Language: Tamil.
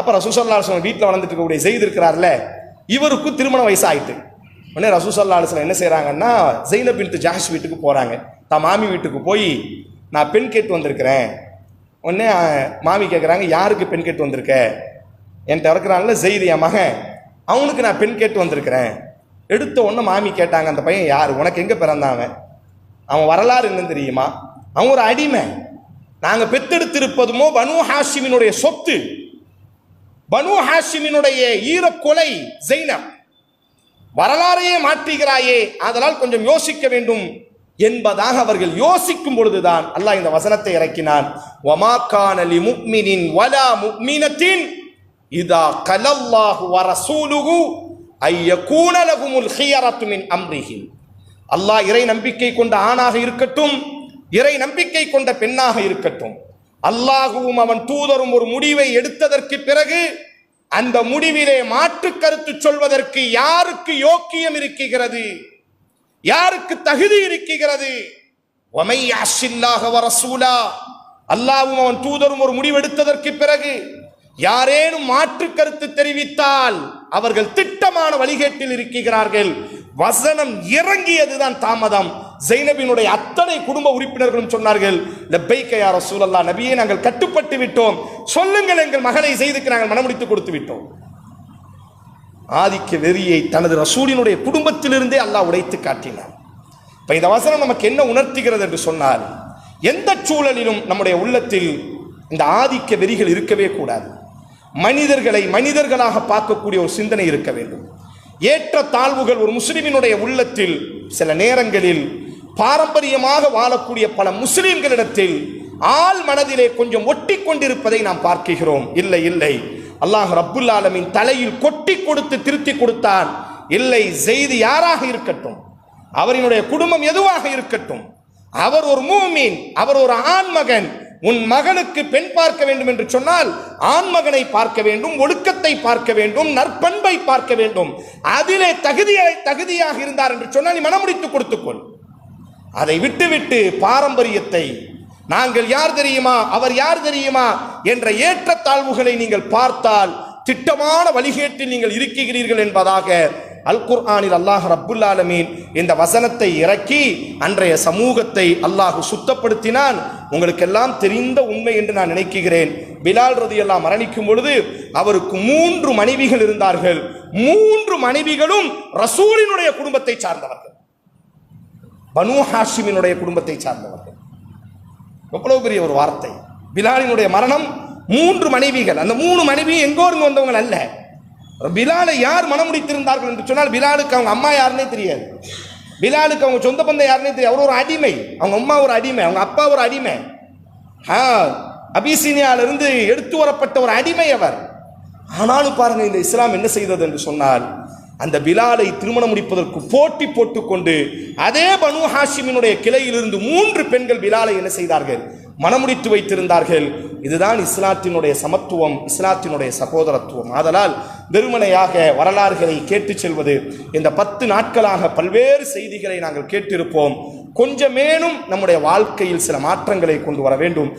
அப்போ ரசூசல்லா அலுவலம் வீட்டில் வளர்ந்துட்டு இருக்கக்கூடிய இருக்கிறார்ல இவருக்கும் திருமண வயசு ஆயிட்டு உடனே ரசூசல்லா அலுவலம் என்ன செய்கிறாங்கன்னா ஜெயினப் பின்த்து ஜாஷ் வீட்டுக்கு போகிறாங்க தான் மாமி வீட்டுக்கு போய் நான் பெண் கேட்டு வந்திருக்கிறேன். உடனே மாமி கேட்குறாங்க யாருக்கு பெண் கேட்டு வந்திருக்க? என்கிட்ட இருக்கிறான்ல ஜெயிது என் மகன். அவனுக்கு நான் பெண் கேட்டு வந்திருக்கிறேன். எடுத்த உடனே மாமி கேட்டாங்க அந்த பையன் யார்? உனக்கு எங்கே பிறந்தான் அவன்? அவன் வரலாறு என்னன்னு தெரியுமா? அவன் ஒரு அடிமை. நாங்கள் பெத்தெடுத்திருப்பதுமோ பனு ஹாஷிமினுடைய சொத்து. பனு ஹாஷிமினுடைய ஈரக்கொலை ஜெய்னப் வரலாறையே மாற்றுகிறாயே அதனால் கொஞ்சம் யோசிக்க வேண்டும் என்பதாக அவர்கள் யோசிக்கும் பொழுதுதான் அல்லாஹ் இந்த வசனத்தை இறக்கினான். வமா கானலி முக்மினின் வலா முக்மினத்தின் இதா கலல்லாஹு வரசூலுகு ஐய ஐயகூன லகுமுல் ஹியரத்து அம்ரிஹிம். அல்லாஹ் இறை நம்பிக்கை கொண்ட ஆணாக இருக்கட்டும் இறை நம்பிக்கை கொண்ட பெண்ணாக இருக்கட்டும் அல்லாஹுவும் அவன் தூதரும் ஒரு முடிவை எடுத்ததற்கு பிறகு அந்த முடிவிலே மாற்று கருத்து சொல்வதற்கு யாருக்கு யோக்கியம் இருக்கிறது? யாருக்கு தகுதி இருக்கிறது? வரசூலா அல்லாவும் அவன் தூதரும் ஒரு முடிவெடுத்ததற்கு பிறகு யாரேனும் மாற்று கருத்து தெரிவித்தால் அவர்கள் திட்டமான வழிகேட்டில் இருக்கிறார்கள். வசனம் இறங்கியதுதான் தாமதம். ஜெய்னபினுடைய அத்தனை குடும்ப உறுப்பினர்களும் சொன்னார்கள் லப்பைக்க யார சூழல்லா நாங்கள் கட்டுப்பட்டு விட்டோம். சொல்லுங்கள் எங்கள் மகளை செய்துக்கு நாங்கள் மனமுடித்து கொடுத்து விட்டோம். ஆதிக்க வெறியை தனது ரசூலினுடைய குடும்பத்திலிருந்தே அல்லாஹ் உடைத்து காட்டினார் இப்போ இந்த வசனம் நமக்கு என்ன உணர்த்துகிறது என்று சொன்னால் எந்த சூழலிலும் நம்முடைய உள்ளத்தில் இந்த ஆதிக்க வெறிகள் இருக்கவே கூடாது. மனிதர்களை மனிதர்களாக பார்க்கக்கூடிய ஒரு சிந்தனை இருக்க வேண்டும். ஏற்ற தாழ்வுகள் ஒரு முஸ்லிமினுடைய உள்ளத்தில் சில நேரங்களில் பாரம்பரியமாக வாழக்கூடிய பல முஸ்லிம்களிடத்தில் ஆள் மனதிலே கொஞ்சம் ஒட்டி கொண்டிருப்பதை நாம் பார்க்கிறோம். இல்லை இல்லை. அல்லாஹ் ரப்புல் ஆலமின் தலையில் கொட்டி கொடுத்து திருத்தி கொடுத்தான் இல்லை செய்தி யாராக இருக்கட்டும்? அவரினுடைய குடும்பம் எதுவாக இருக்கட்டும்? அவர் ஒரு மூமீன் அவர் ஒரு ஆண்மகன். உன் மகனுக்கு பெண் பார்க்க வேண்டும் என்று சொன்னால் ஆண்மகனை பார்க்க வேண்டும் ஒழுக்கத்தை பார்க்க வேண்டும் நற்பண்பை பார்க்க வேண்டும். அதிலே தகுதியை தகுதியாக இருந்தார் என்று சொன்னால் நீ மனமுடித்து கொடுத்துக்கொள். அதை விட்டுவிட்டு பாரம்பரியத்தை நாங்கள் யார் தெரியுமா? அவர் யார் தெரியுமா? என்ற ஏற்றத்தாழ்வுகளை நீங்கள் பார்த்தால் திட்டமான வழிகேட்டில் நீங்கள் இருக்கிறீர்கள் என்பதாக அல் குர்ஆனில் அல்லாஹ் ரப்புல் இந்த வசனத்தை இறக்கி அன்றைய சமூகத்தை அல்லாஹ் சுத்தப்படுத்தினான். உங்களுக்கெல்லாம் தெரிந்த உண்மை என்று நான் நினைக்கிறேன். பிலால் ரதியெல்லாம் மரணிக்கும் பொழுது அவருக்கு மூன்று மனைவிகள் இருந்தார்கள். மூன்று மனைவிகளும் ரசூலினுடைய குடும்பத்தை சார்ந்தவர்கள். பனு ஹாஷிமினுடைய குடும்பத்தை சார்ந்தவர்கள். எவ்வளவு பெரிய ஒரு வார்த்தை. பிலாலினுடைய மரணம் மூன்று மனைவிகள். அந்த மூணு மனைவி எங்கோ இருந்து வந்தவங்க அல்ல. பிலாலை யார் மனம் முடித்திருந்தார்கள் என்று சொன்னால் பிலாலுக்கு அவங்க அம்மா யாருன்னே தெரியாது. பிலாலுக்கு அவங்க சொந்த பந்தம் யாருன்னே தெரியாது. அவர் ஒரு அடிமை. அவங்க அம்மா ஒரு அடிமை. அவங்க அப்பா ஒரு அடிமை. ஆ, அபிசீனியாவிலிருந்து எடுத்து வரப்பட்ட ஒரு அடிமை அவர். ஆனாலும் பாருங்க இந்த இஸ்லாம் என்ன செய்தது என்று சொன்னால் அந்த பிலாலை திருமணம் முடிப்பதற்கு போட்டி போட்டுக்கொண்டு அதே பனு ஹாஷிமினுடைய கிளையிலிருந்து மூன்று பெண்கள் பிலாலை என்ன செய்தார்கள்? மனமுடித்து வைத்திருந்தார்கள். இதுதான் இஸ்லாத்தினுடைய சமத்துவம் இஸ்லாத்தினுடைய சகோதரத்துவம். ஆதலால் வெறுமனையாக வரலாறுகளை கேட்டுச் செல்வது இந்த பத்து நாட்களாக பல்வேறு செய்திகளை நாங்கள் கேட்டிருப்போம். கொஞ்சமேனும் நம்முடைய வாழ்க்கையில் சில மாற்றங்களை கொண்டு வர வேண்டும்.